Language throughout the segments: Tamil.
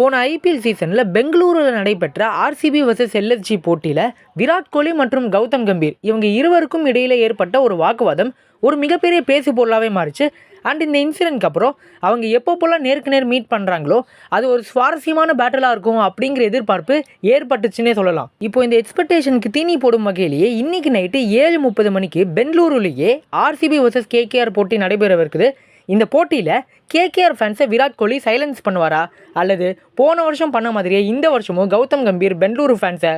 போன ஐபிஎல் சீசனில் பெங்களூரில் நடைபெற்ற ஆர்சிபி வர்சஸ் எல்எஸ்ஜி போட்டியில் விராட் கோலி மற்றும் கௌதம் கம்பீர் இவங்க இருவருக்கும் இடையில் ஏற்பட்ட ஒரு வாக்குவாதம் ஒரு மிகப்பெரிய பேசு பொருளாகவே மாறிச்சு. அண்ட் இந்த இன்சிடென்ட்க்கு அப்புறம் அவங்க எப்போ போலாம் நேருக்கு நேர் மீட் பண்ணுறாங்களோ அது ஒரு சுவாரஸ்யமான பேட்டலாக இருக்கும் அப்படிங்கிற எதிர்பார்ப்பு ஏற்பட்டுச்சுன்னே சொல்லலாம். இப்போ இந்த எக்ஸ்பெக்டேஷனுக்கு தீனி போடும் வகையிலேயே இன்னைக்கு நைட்டு ஏழு முப்பது மணிக்கு பெங்களூருலேயே ஆர்சிபி வர்சஸ் கேகேஆர் போட்டி நடைபெறவிருக்குது இந்த போட்டியில் கேகேஆர் ஃபேன்ஸை விராட் கோலி சைலன்ஸ் பண்ணுவாரா? அல்லது போன வருஷம் பண்ண மாதிரியே இந்த வருஷமும் கௌதம் கம்பீர் பெங்களூரு ஃபேன்ஸை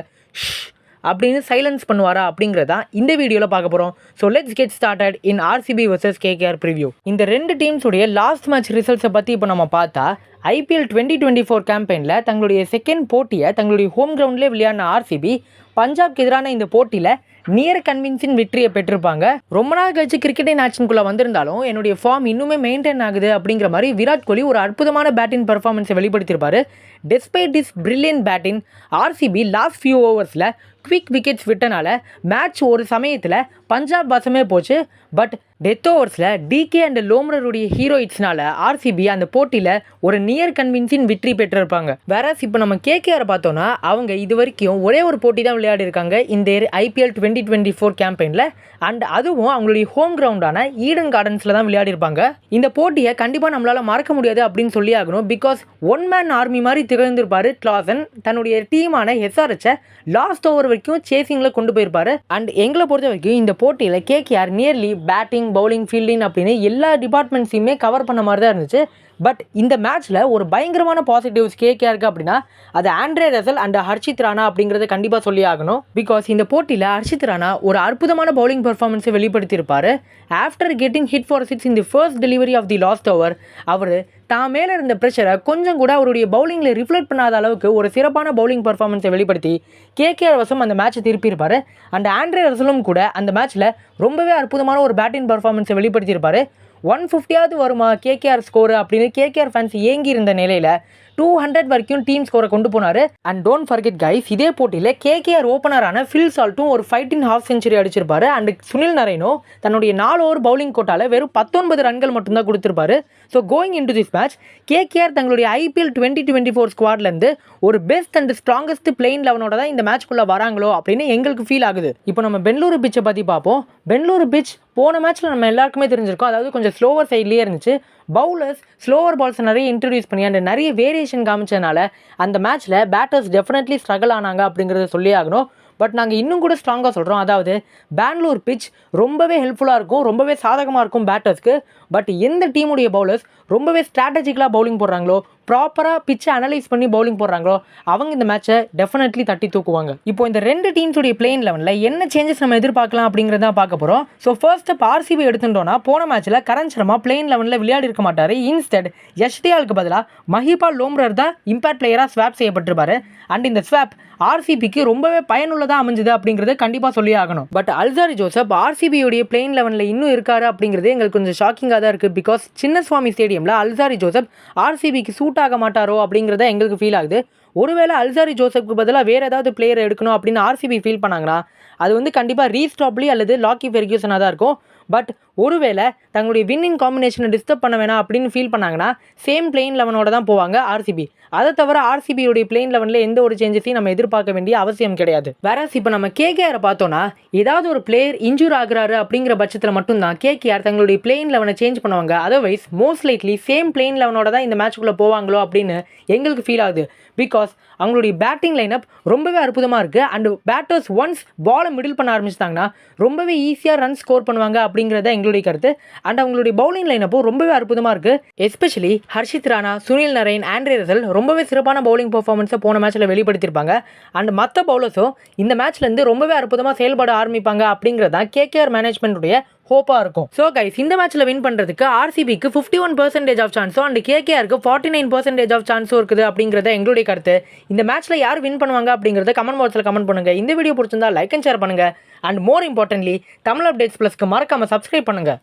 அப்படின்னு சைலன்ஸ் பண்ணுவாரா அப்படிங்கிறதான் இந்த வீடியோவில் பார்க்க போகிறோம் so let's get started in RCB versus KKR preview இந்த ரெண்டு டீம்ஸுடைய லாஸ்ட் மேட்ச் ரிசல்ட்ஸை பற்றி இப்போ நம்ம பார்த்தா ஐபிஎல் டுவெண்ட்டி டுவெண்ட்டி ஃபோர் கேம்பெயினில் தங்களுடைய செகண்ட் போட்டியை தங்களுடைய ஹோம் கிரவுண்ட்லேயே விளையாடின ஆர்சிபி பஞ்சாப்க்கு எதிரான இந்த போட்டியில் நியர் கன்வின்சிங் வெற்றியை பெற்றிருப்பாங்க. ரொம்ப நாள் கழிச்சு கிரிக்கெட்டிங் ஆக்ஷனுக்குள்ளே வந்திருந்தாலும் என்னுடைய ஃபார்ம் இன்னுமே மெயின்டைன் ஆகுது அப்படிங்கிற மாதிரி விராட் கோலி ஒரு அற்புதமான பேட்டிங் பர்ஃபார்மன்ஸை வெளிப்படுத்தியிருப்பாரு. Despite this brilliant batting RCB last few ஓவர்ஸில் quick wickets விட்டனால மேட்ச் ஒரு சமயத்தில் பஞ்சாப் வசமே போச்சு. பட் டெத் ஓவர்ஸில் டிகே அண்ட் லோம்ரருடைய ஹீரோயிட்ஸ்னால ஆர்சிபி அந்த போட்டியில் ஒரு நியர் கன்வின்சிங் வெற்றி பெற்றிருப்பாங்க. வேற இப்போ நம்ம கேகேஆர் பார்த்தோன்னா அவங்க இது வரைக்கும் ஒரே ஒரு போட்டி தான் விளையாடி இருக்காங்க இந்த ஐபிஎல் டுவெண்ட்டி டுவெண்ட்டி ஃபோர் கேம்பெயினில் அண்ட் அதுவும் அவங்களுடைய ஹோம் கிரவுண்டான ஈடன் கார்டன்ஸில் தான் விளையாடி இருப்பாங்க இந்த போட்டியை கண்டிப்பாக நம்மளால் மறக்க முடியாது அப்படின்னு சொல்லி ஆகணும். பிகாஸ் ஒன் மேன் ஆர்மி மாதிரி திகழ்ந்திருப்பார் கிளாசன் தன்னுடைய டீமான எஸ்ஆர்எச்சை லாஸ்ட் ஓவர் வரைக்கும் சேசிங்கில் கொண்டு போயிருப்பார். அண்ட் எங்களை பொறுத்த வரைக்கும் இந்த போட்டியில் KKR nearly batting bowling fielding அப்படின்னு எல்லா டிபார்ட்மெண்ட்ஸையுமே கவர் பண்ண மாதிரி தான் இருந்துச்சு. பட் இந்த மேட்ச்சில் ஒரு பயங்கரமான பாசிட்டிவ்ஸ் கேகேஆருக்கு அப்படின்னா அது Andre Russell and Harshit Rana அப்படிங்கிறத கண்டிப்பாக சொல்லி ஆகணும். பிகாஸ் இந்த போட்டியில் ஹர்ஷித் ராணா ஒரு அற்புதமான பவுலிங் பெர்ஃபார்மன்ஸை வெளிப்படுத்தியிருப்பார். After getting hit for six in the first delivery of the last over அவர் தான் மேலே இருந்த ப்ரெஷரை கொஞ்சம் கூட அவருடைய பவுலிங்கில் ரிஃப்ளெக்ட் பண்ணாத அளவுக்கு ஒரு சிறப்பான பவுலிங் பர்ஃபார்மன்ஸை வெளிப்படுத்தி கேகேஆர் வசம் அந்த மேட்சை திருப்பியிருப்பார். அண்ட் ஆண்ட்ரே ரசலும் கூட அந்த மேட்ச்சில் ரொம்பவே அற்புதமான ஒரு பேட்டிங் பர்ஃபார்மன்ஸை வெளிப்படுத்தியிருப்பார். ஒன் ஃபிஃப்டியாவது வருமா? கேகேஆர் ஸ்கோர் அப்படின்னு கேகேஆர் ஃபேன்ஸ் ஏங்கி இருந்த நிலையில் டூ ஹண்ட்ரட் வரைக்கும் டீம் ஸ்கோரை கொண்டு போனார். அண்ட் டோன்ட் ஃபர்கெட் கைஸ் இதே போட்டியில் கேகேஆர் ஓப்பனரான ஃபில் சால்ட்டும் ஒரு ஃபைட்டின் ஹாஃப் செஞ்சுரி அடிச்சிருப்பாரு. அண்ட் சுனில் நரேனோ தன்னுடைய நாலு ஓவர் பவுலிங் கோட்டால வெறும் பத்தொன்பது ரன்கள் மட்டும்தான் கொடுத்துருப்பாரு. So going in to this match KKR தங்களுடைய ஐபிஎல் டுவெண்ட்டி டுவெண்ட்டி ஃபோர் ஸ்குவாட்லேருந்து ஒரு பெஸ்ட் அண்ட் ஸ்ட்ராங்கஸ்ட் பிளெயின் லெவனோட தான் இந்த மேட்ச்க்குள்ளே வராங்களோ அப்படின்னு எங்களுக்கு ஃபீல் ஆகுது. இப்போ நம்ம பெங்களூரு பிச்சை பற்றி பார்ப்போம். பெங்களூரு பிச் போன மேட்ச்சில் நம்ம எல்லாருக்குமே தெரிஞ்சிருக்கோம். அதாவது கொஞ்சம் ஸ்லோவர் சைட்லேயே இருந்துச்சு. பவுலர்ஸ் ஸ்லோவர் பால்ஸ் நிறைய இன்ட்ரடியூஸ் பண்ணி அண்ட் நிறைய வேரியேஷன் காமிச்சதுனால அந்த மேட்ச்சில் பேட்டர்ஸ் டெஃபினெட்லி ஸ்ட்ரகிள் ஆனாங்க அப்படிங்கிறத சொல்லி ஆகணும். பட் நாங்கள் இன்னும் கூட ஸ்ட்ராங்காக சொல்கிறோம் அதாவது பெங்களூர் பிச் ரொம்பவே ஹெல்ப்ஃபுல்லாக இருக்கும் ரொம்பவே சாதகமாக இருக்கும் பேட்டர்ஸ்க்கு பட் எந்த டீமுடைய பவுலர்ஸ் ரொம்பவே ஸ்ட்ராட்டஜிக்கலாக பவுலிங் போடுறாங்களோ ப்ராப்பராக பிச்சை அனலைஸ் பண்ணி பவுலிங் போடுறாங்களோ அவங்க இந்த மேட்சை டெஃபினெட்லி தட்டி தூக்குவாங்க. இப்போ இந்த ரெண்டு டீம்ஸுடைய பிளேன் லெவனில் என்ன சேஞ்சஸ் நம்ம எதிர்பார்க்கலாம் அப்படிங்கிறத பார்க்க போகிறோம் ஸோ ஃபர்ஸ்ட் இப்போ ஆர்சிபி எடுத்துட்டோம்னா போன மேட்ச்சில் கரண் சர்மா பிளேன் லெவனில் விளையாடி இருக்க மாட்டார். இன்ஸ்டெட் எஸ்டிஆலுக்கு பதிலாக மஹிபால் லோம்ரர் தான் இம்பேக்ட் பிளேயராக ஸ்வாப் செய்யப்பட்டிருப்பார். அண்ட் இந்த ஸ்வாப் ஆர்சிபிக்கு ரொம்பவே பயனுள்ளதாக அமைஞ்சுது அப்படிங்கிறத கண்டிப்பாக சொல்லி ஆகணும். பட் அல்சாரி ஜோசப் ஆர்சிபியுடைய பிளேன் லெவனில் இன்னும் இருக்காரு அப்படிங்கிறது எங்களுக்கு கொஞ்சம் ஷாக்கிங்காக தான் இருக்குது பிகாஸ் சின்னசுவாமி ஸ்டேடியமில் அல்சாரி ஜோசப் ஆர்சிபிக்கு சூட் ஆக மாட்டாரோ அப்படிங்கிறத எங்களுக்கு ஃபீல் ஆகுது. ஒருவேளை அல்சாரி ஜோசப்க்கு பதிலாக வேறு ஏதாவது பிளேயர் எடுக்கணும் அப்படின்னு ஆர்சிபி ஃபீல் பண்ணாங்கன்னா அது வந்து கண்டிப்பாக ரீஸ்டாப்லி அல்லது லாக்கி ஃபெர்கியூசனாக தான் இருக்கும். பட் ஒருவேளை தங்களுடைய வின்னிங் காம்பினேஷனை டிஸ்டர்ப் பண்ண வேணாம் அப்படின்னு ஃபீல் பண்ணாங்கன்னா சேம் பிளெயின் லெவனோட தான் போவாங்க ஆர்சிபி அதை தவிர ஆர்சிபியுடைய பிளெயின் லெவனில் எந்த ஒரு சேஞ்சஸையும் நம்ம எதிர்பார்க்க வேண்டிய அவசியம் கிடையாது. வேற இப்போ நம்ம கேகேஆரை பார்த்தோன்னா ஏதாவது ஒரு பிளேயர் இன்ஜூர் ஆகுறாரு அப்படிங்கிற பட்சத்தில் மட்டும்தான் கேகேஆர் தங்களுடைய பிளெயின் லெவனை சேஞ்ச் பண்ணுவாங்க. Otherwise most likely same playing லெவனோட தான் இந்த மேட்ச்க்குள்ளே போவாங்களோ அப்படின்னு எங்களுக்கு ஃபீல் ஆகுது. பிகாஸ் அவங்களுடைய பேட்டிங் லைனப் ரொம்பவே அற்புதமாக இருக்குது அண்ட் பேட்டர்ஸ் ஒன்ஸ் பாலை மிடில் பண்ண ஆரம்பிச்சிட்டாங்கன்னா ரொம்பவே ஈஸியாக ரன் ஸ்கோர் பண்ணுவாங்க. அப்படிங்கிறத எங்களுடைய கருத்து. அண்ட் அவங்களுடைய பவுலிங் லைனப்பும் ரொம்பவே அற்புதமாக இருக்குது especially Harshit Rana Sunil Narine Andre Russell ரொம்பவே சிறப்பான பவுலிங் பர்ஃபார்மன்ஸை போன மேட்ச்சில் வெளிப்படுத்தியிருப்பாங்க. அண்ட் மற்ற பவுலர்ஸும் இந்த மேட்ச்லேருந்து ரொம்பவே அற்புதமாக செயல்பட ஆரம்பிப்பாங்க அப்படிங்கிறது தான் கேகேஆர் மேனேஜ்மெண்ட்டுடைய ஹோப்பாக இருக்கும். ஸோ கைஸ் இந்த மேட்ச்சில் வின் பண்ணுறதுக்கு ஆர்சிபிக்கு ஃபிஃப்டி ஒன் பர்சன்டேஜ் ஆஃப் சான்ஸும் அண்ட் கேகேஆருக்கு ஃபார்ட்டி நைன் பர்சன்டேஜ் ஆஃப் சான்ஸும் இருக்குது அப்படிங்கிறத எங்களுடைய கருத்து. இந்த மேட்ச்சில் யார் வின் பண்ணுவாங்க அப்படிங்கிறத கமெண்ட் பாக்ஸில் கமெண்ட் பண்ணுங்கள் இந்த வீடியோ பிடிச்சிருந்தா லைக் அண்ட் ஷேர் பண்ணுங்கள் and more importantly Tamil updates ப்ளஸ்க்கு மறக்காமல் சப்ஸ்கிரைப் பண்ணுங்கள்